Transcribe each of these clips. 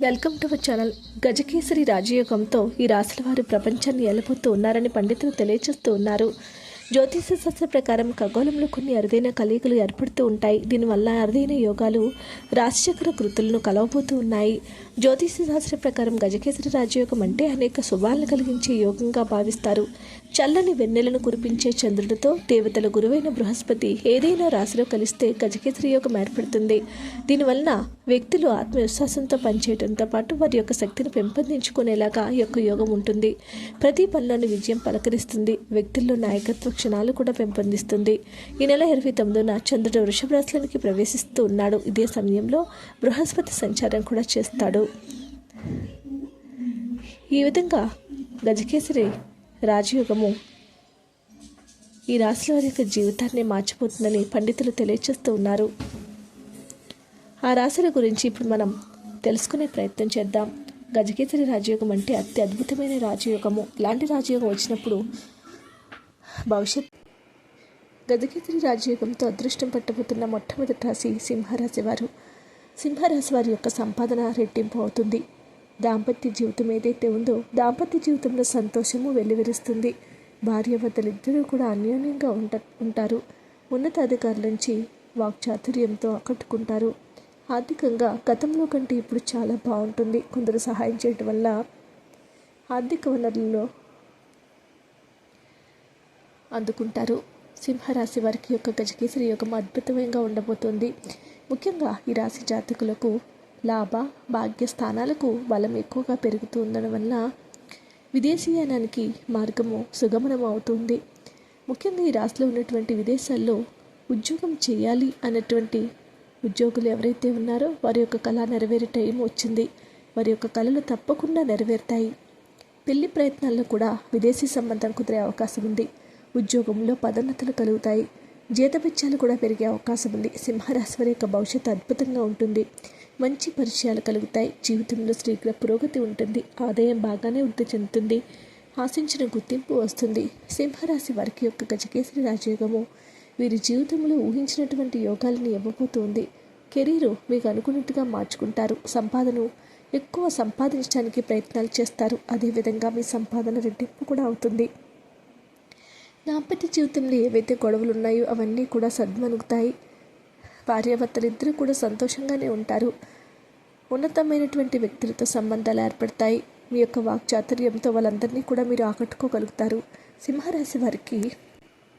Welcome to our channel. గజకేసరి రాజయోగంతో ఈ రాశుల వారు ప్రపంచాన్ని ఎల్లబోతూ ఉన్నారని పండితులు తెలియజేస్తూ ఉన్నారు. జ్యోతిష శాస్త్ర ప్రకారం ఖగోళంలో కొన్ని అరుదైన కలయికలు ఏర్పడుతూ ఉంటాయి. దీనివల్ల అరుదైన యోగాలు రాశిచక్ర కృతులను కలవబోతూ ఉన్నాయి. జ్యోతిష శాస్త్ర ప్రకారం గజకేసరి రాజయోగం అంటే అనేక శుభాలను కలిగించే యోగంగా భావిస్తారు. చల్లని వెన్నెలను కురిపించే చంద్రుడితో దేవతల గురువైన బృహస్పతి ఏదైనా రాశిలో కలిస్తే గజకేసరి యోగం ఏర్పడుతుంది. దీనివలన వ్యక్తులు ఆత్మవిశ్వాసంతో పనిచేయడంతో పాటు వారి యొక్క శక్తిని పెంపొందించుకునేలాగా ఈ యొక్క యోగం ఉంటుంది. ప్రతి పనిలోని విజయం పలకరిస్తుంది. వ్యక్తుల్లో నాయకత్వ క్షణాలు కూడా పెంపొందిస్తుంది. ఈ నెల ఇరవై తొమ్మిదిన చంద్రుడు వృషభ రాశిలోనికి ప్రవేశిస్తూ ఉన్నాడు. ఇదే సమయంలో బృహస్పతి సంచారం కూడా చేస్తాడు. ఈ విధంగా గజకేసరి రాజయోగము. ఈ రాశుల వారి యొక్క జీవితాన్ని మార్చిపోతుందని పండితులు తెలియచేస్తూ ఉన్నారు. ఆ రాశుల గురించి ఇప్పుడు మనం తెలుసుకునే ప్రయత్నం చేద్దాం. గజకేసరి రాజయోగం అంటే అతి అద్భుతమైన రాజయోగము. ఇలాంటి రాజయోగం వచ్చినప్పుడు భవిష్యత్ గజకేసరి రాజయోగంతో అదృష్టం పట్టబోతున్న మొట్టమొదటి రాశి సింహరాశి వారు. సింహరాశి వారి యొక్క సంపాదన రెట్టింపు అవుతుంది. దాంపత్య జీవితం ఏదైతే ఉందో దాంపత్య జీవితంలో సంతోషము వెల్లివిరుస్తుంది భార్యాభర్తలిద్దరూ కూడా అన్యోన్యంగా ఉంట ఉంటారు. ఉన్నతాధికారుల నుంచి వాక్చాతుర్యంతో ఆకట్టుకుంటారు. ఆర్థికంగా గతంలో కంటే ఇప్పుడు చాలా బాగుంటుంది. కొందరు సహాయం చేయటం వల్ల ఆర్థిక వనరులలో అందుకుంటారు. సింహరాశి వారికి యొక్క గజకేసరి యోగం అద్భుతంగా ఉండబోతోంది. ముఖ్యంగా ఈ రాశి జాతకులకు లాభ భాగ్య స్థానాలకు బలం ఎక్కువగా పెరుగుతూ ఉండడం వల్ల విదేశీయానానికి మార్గము సుగమనం అవుతుంది ముఖ్యంగా ఈ రాశిలో ఉన్నటువంటి విదేశాల్లో ఉద్యోగం చేయాలి అన్నటువంటి ఉద్యోగులు ఎవరైతే ఉన్నారో వారి యొక్క కళ నెరవేరే టైం వచ్చింది. వారి యొక్క కళలు తప్పకుండా నెరవేరుతాయి. పెళ్ళి ప్రయత్నాల్లో కూడా విదేశీ సంబంధం కుదిరే అవకాశం ఉంది. ఉద్యోగంలో పదోన్నతులు కలుగుతాయి. జీతబెత్యాలు కూడా పెరిగే అవకాశం ఉంది. సింహరాశి వారి యొక్క భవిష్యత్తు అద్భుతంగా ఉంటుంది. మంచి పరిచయాలు కలుగుతాయి. జీవితంలో శీఘ్ర పురోగతి ఉంటుంది. ఆదాయం బాగానే వృద్ధి చెందుతుంది. ఆశించిన గుర్తింపు వస్తుంది. సింహరాశి వారికి యొక్క గజకేసరి రాజయోగము. వీరి జీవితంలో ఊహించినటువంటి యోగాలను ఇవ్వబోతోంది. కెరీరు మీకు అనుకున్నట్టుగా మార్చుకుంటారు. సంపాదను ఎక్కువ సంపాదించడానికి ప్రయత్నాలు చేస్తారు. అదేవిధంగా మీ సంపాదన రెట్టింపు కూడా అవుతుంది. దాంపత్య జీవితంలో ఏవైతే గొడవలు ఉన్నాయో అవన్నీ కూడా సద్మనుగుతాయి భార్యాభర్తలిద్దరూ కూడా సంతోషంగానే ఉంటారు. ఉన్నతమైనటువంటి వ్యక్తులతో సంబంధాలు ఏర్పడతాయి. మీ యొక్క వాక్చాతుర్యంతో వాళ్ళందరినీ కూడా మీరు ఆకట్టుకోగలుగుతారు. సింహరాశి వారికి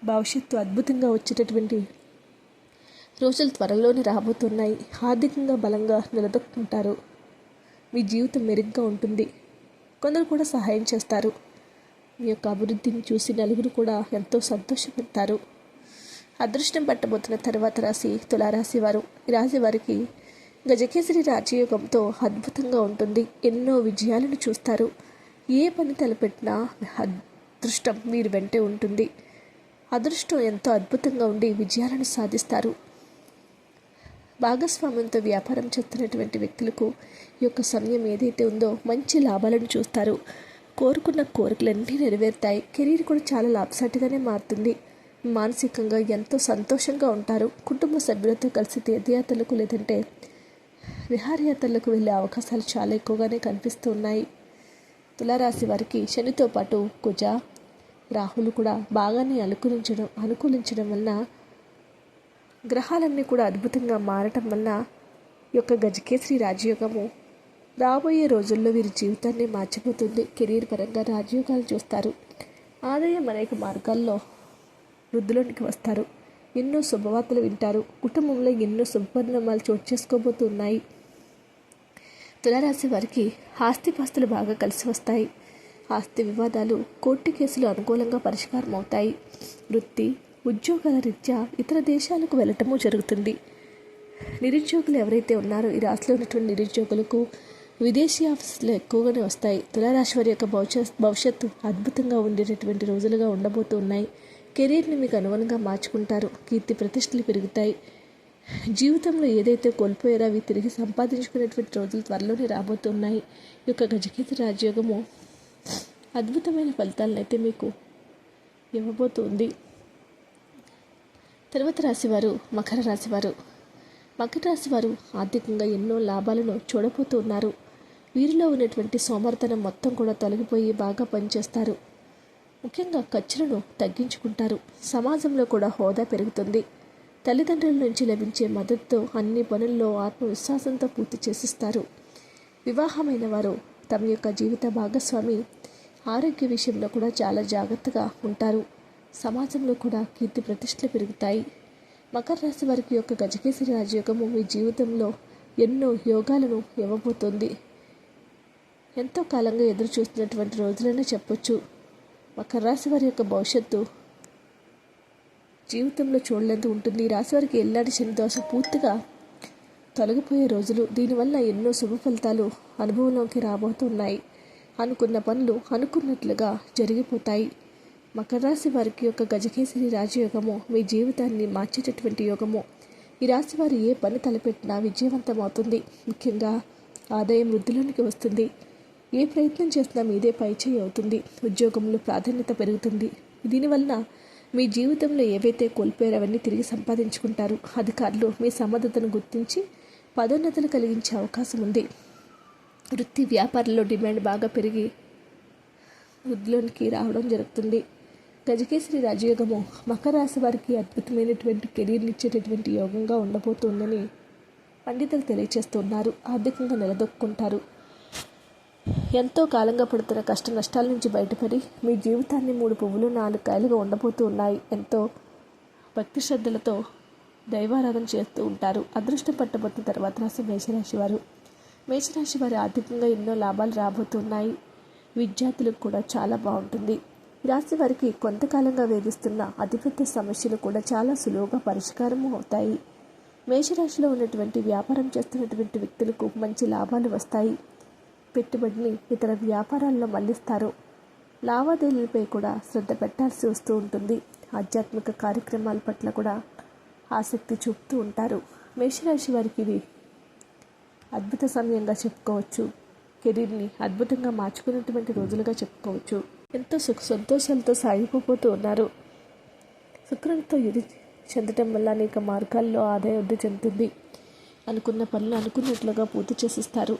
భవిష్యత్తు అద్భుతంగా వచ్చేటటువంటి రోజులు త్వరలోనే రాబోతున్నాయి. ఆర్థికంగా బలంగా నిలదొక్కుంటారు. మీ జీవితం మెరుగ్గా ఉంటుంది. కొందరు కూడా సహాయం చేస్తారు. మీ యొక్క అభివృద్ధిని చూసి నలుగురు కూడా ఎంతో సంతోషపడతారు. అదృష్టం పట్టబోతున్న తర్వాత రాశి తులారాశి వారు. ఈ రాశి వారికి గజకేసరి రాజయోగంతో అద్భుతంగా ఉంటుంది. ఎన్నో విజయాలను చూస్తారు. ఏ పని తలపెట్టినా అదృష్టం మీరు వెంటే ఉంటుంది. అదృష్టం ఎంతో అద్భుతంగా ఉండి విజయాలను సాధిస్తారు. భాగస్వామ్యంతో వ్యాపారం చేస్తున్నటువంటి వ్యక్తులకు ఈ యొక్క సమయం ఏదైతే ఉందో మంచి లాభాలను చూస్తారు. కోరుకున్న కోరికలన్నీ నెరవేరుతాయి. కెరీర్ కూడా చాలా లాభసాటిగానే మారుతుంది. మానసికంగా ఎంతో సంతోషంగా ఉంటారు. కుటుంబ సభ్యులతో కలిసి తీర్థయాత్రలకు లేదంటే విహారయాత్రలకు వెళ్ళే అవకాశాలు చాలా ఎక్కువగానే కనిపిస్తూ ఉన్నాయి. తులారాశి వారికి శనితో పాటు కుజ రాహులు కూడా బాగానే అనుకూలించడం అనుకూలించడం వలన గ్రహాలన్నీ కూడా అద్భుతంగా మారటం వలన యొక్క గజకేసరి రాజయోగము రాబోయే రోజుల్లో వీరి జీవితాన్ని మార్చిపోతుంది. కెరీర్ పరంగా రాజయోగాలు చూస్తారు. ఆదాయం అనేక మార్గాల్లో వృద్ధిలోనికి వస్తారు. ఎన్నో శుభవార్తలు వింటారు. కుటుంబంలో ఎన్నో శుభపరిణామాలు చోటు చేసుకోబోతున్నాయి. తులారాశి వారికి ఆస్తిపాస్తులు బాగా కలిసి వస్తాయి. ఆస్తి వివాదాలు కోర్టు కేసులు అనుకూలంగా పరిష్కారం అవుతాయి. వృత్తి ఉద్యోగాల రీత్యా ఇతర దేశాలకు వెళ్ళటము జరుగుతుంది. నిరుద్యోగులు ఎవరైతే ఉన్నారో ఈ రాశిలో ఉన్నటువంటి నిరుద్యోగులకు విదేశీ ఆఫీసులు ఎక్కువగానే వస్తాయి. తులారాశి వారి యొక్క భవిష్యత్ భవిష్యత్తు అద్భుతంగా ఉండేటటువంటి రోజులుగా ఉండబోతున్నాయి. కెరీర్ని మీకు అనుగుణంగా మార్చుకుంటారు. కీర్తి ప్రతిష్టలు పెరుగుతాయి. జీవితంలో ఏదైతే కోల్పోయారో అవి తిరిగి సంపాదించుకునేటువంటి రోజులు త్వరలోనే రాబోతున్నాయి. ఈ యొక్క గజకీర్తి రాజయోగము అద్భుతమైన ఫలితాలను అయితే మీకు ఇవ్వబోతుంది. తర్వాత రాశివారు మకర రాశివారు. మకర రాశి వారు ఆర్థికంగా ఎన్నో లాభాలను చూడబోతున్నారు. వీరిలో ఉన్నటువంటి సోమర్తనం మొత్తం కూడా తొలగిపోయి బాగా పనిచేస్తారు. ముఖ్యంగా ఖర్చులను తగ్గించుకుంటారు. సమాజంలో కూడా హోదా పెరుగుతుంది. తల్లిదండ్రుల నుంచి లభించే మద్దతుతో అన్ని పనుల్లో ఆత్మవిశ్వాసంతో పూర్తి చేసిస్తారు. వివాహమైన వారు తమ యొక్క జీవిత భాగస్వామి ఆరోగ్య విషయంలో కూడా చాలా జాగ్రత్తగా ఉంటారు. సమాజంలో కూడా కీర్తి ప్రతిష్టలు పెరుగుతాయి. మకర రాశి వారికి యొక్క గజకేశ్వరి రాజయోగము మీ జీవితంలో ఎన్నో యోగాలను ఇవ్వబోతోంది. ఎంతో కాలంగా ఎదురు చూస్తున్నటువంటి రోజులనే చెప్పొచ్చు. మకర రాశి వారి యొక్క భవిష్యత్తు జీవితంలో చూడలేదు ఉంటుంది. ఈ రాశి వారికి ఎల్లాడి శని దోష పూర్తిగా తొలగిపోయే రోజులు. దీనివల్ల ఎన్నో శుభ ఫలితాలు అనుభవంలోకి రాబోతున్నాయి. అనుకున్న పనులు అనుకున్నట్లుగా జరిగిపోతాయి. మకర రాశి వారికి యొక్క గజకేసరి రాజయోగము మీ జీవితాన్ని మార్చేటటువంటి యోగము. ఈ రాశి వారు ఏ పని తలపెట్టినా విజయవంతమవుతుంది. ముఖ్యంగా ఆదాయం వృద్ధిలోనికి వస్తుంది. ఏ ప్రయత్నం చేసినా మీదే పైచేయి అవుతుంది. ఉద్యోగంలో ప్రాధాన్యత పెరుగుతుంది. దీనివల్ల మీ జీవితంలో ఏవైతే కోల్పోయారో అవన్నీ తిరిగి సంపాదించుకుంటారు. అధికారులు మీ సమర్థతను గుర్తించి పదోన్నతులు కలిగించే అవకాశం ఉంది. వృత్తి వ్యాపారంలో డిమాండ్ బాగా పెరిగి వృద్ధిలోనికి రావడం జరుగుతుంది. గజకేసరి రాజయోగము మకర రాశి వారికి అద్భుతమైనటువంటి కెరీర్ని ఇచ్చేటటువంటి యోగంగా ఉండబోతుందని పండితులు తెలియచేస్తున్నారు. ఆర్థికంగా నిలదొక్కుంటారు. ఎంతో కాలంగా పడుతున్న కష్ట నష్టాల నుంచి బయటపడి మీ జీవితాన్ని మూడు పువ్వులు నాలుగు కాయలుగా ఉండబోతూ ఉన్నాయి. ఎంతో భక్తి శ్రద్ధలతో దైవారాధన చేస్తూ ఉంటారు. అదృష్టం పట్టబోతున్న తర్వాత రాసి మేషరాశి వారు. మేషరాశి వారి ఆర్థికంగా ఎన్నో లాభాలు రాబోతున్నాయి. విద్యార్థులకు కూడా చాలా బాగుంటుంది. రాశి వారికి కొంతకాలంగా వేధిస్తున్న అతిపెద్ద సమస్యలు కూడా చాలా సులువుగా పరిష్కారం అవుతాయి. మేషరాశిలో ఉన్నటువంటి వ్యాపారం చేస్తున్నటువంటి వ్యక్తులకు మంచి లాభాలు వస్తాయి. పెట్టుబడిని ఇతర వ్యాపారాల్లో మళ్ళిస్తారు. లావాదేవీలపై కూడా శ్రద్ధ పెట్టాల్సి వస్తూ ఉంటుంది. ఆధ్యాత్మిక కార్యక్రమాల పట్ల కూడా ఆసక్తి చూపుతూ ఉంటారు. మేషరాశి వారికి ఇది అద్భుత సమయంగా చెప్పుకోవచ్చు. కెరీర్ని అద్భుతంగా మార్చుకున్నటువంటి రోజులుగా చెప్పుకోవచ్చు. ఎంతో సుఖ సంతోషాలతో సాగిపోతూ ఉన్నారు. శుక్రంతో ఇది చెందటం వల్ల అనేక మార్గాల్లో ఆదాయ వృద్ధి చెందుతుంది. అనుకున్న పనులు అనుకున్నట్లుగా పూర్తి చేసిస్తారు.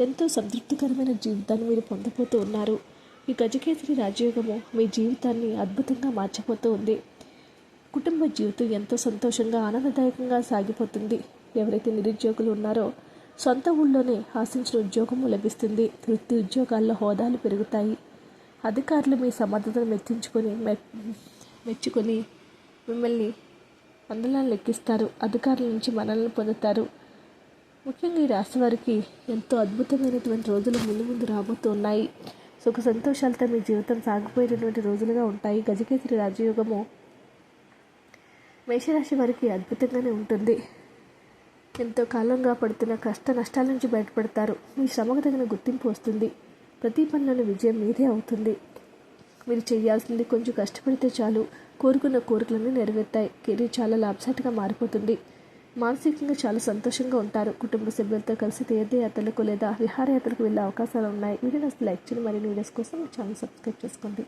ఎంతో సంతృప్తికరమైన జీవితాన్ని మీరు పొందబోతూ ఉన్నారు. ఈ గజకేసరి రాజయోగము మీ జీవితాన్ని అద్భుతంగా మార్చబోతూ ఉంది. కుటుంబ జీవితం ఎంతో సంతోషంగా ఆనందదాయకంగా సాగిపోతుంది. ఎవరైతే నిరుద్యోగులు ఉన్నారో సొంత ఊళ్ళోనే ఆశించిన ఉద్యోగము లభిస్తుంది. వృత్తి ఉద్యోగాల్లో హోదాలు పెరుగుతాయి. అధికారులు మీ సమర్థతను మెచ్చించుకొని మె- మెచ్చుకొని మిమ్మల్ని అందలాన్ని లెక్కిస్తారు అధికారుల నుంచి మనల్ని పొందుతారు. ముఖ్యంగా ఈ రాశి వారికి ఎంతో అద్భుతమైనటువంటి రోజులు ముందు ముందు రాబోతున్నాయి. సుఖ సంతోషాలతో మీ జీవితం సాగిపోయినటువంటి రోజులుగా ఉంటాయి. గజకేసరి రాజయోగము మేషరాశి వారికి అద్భుతంగానే ఉంటుంది. ఎంతో కాలంగా పడుతున్న కష్ట నష్టాల నుంచి బయటపడతారు. మీ శ్రమకు తగిన గుర్తింపు వస్తుంది. ప్రతి పనిలోని విజయం మీదే అవుతుంది. మీరు చేయాల్సింది కొంచెం కష్టపడితే చాలు. కోరుకున్న కోరికలన్నీ నెరవేరుతాయి. కెరీర్ చాలా లాభసాటిగా మారిపోతుంది. మానసికంగా చాలా సంతోషంగా ఉంటారు. కుటుంబ సభ్యులతో కలిసి తీర్థయాత్రలకు లేదా విహారయాత్రకు వెళ్ళే అవకాశాలు ఉన్నాయి. వీడియో అసలు లైక్ చేయండి. మరిన్ని వీడియోస్ కోసం ఛానల్ సబ్స్క్రైబ్ చేసుకోండి.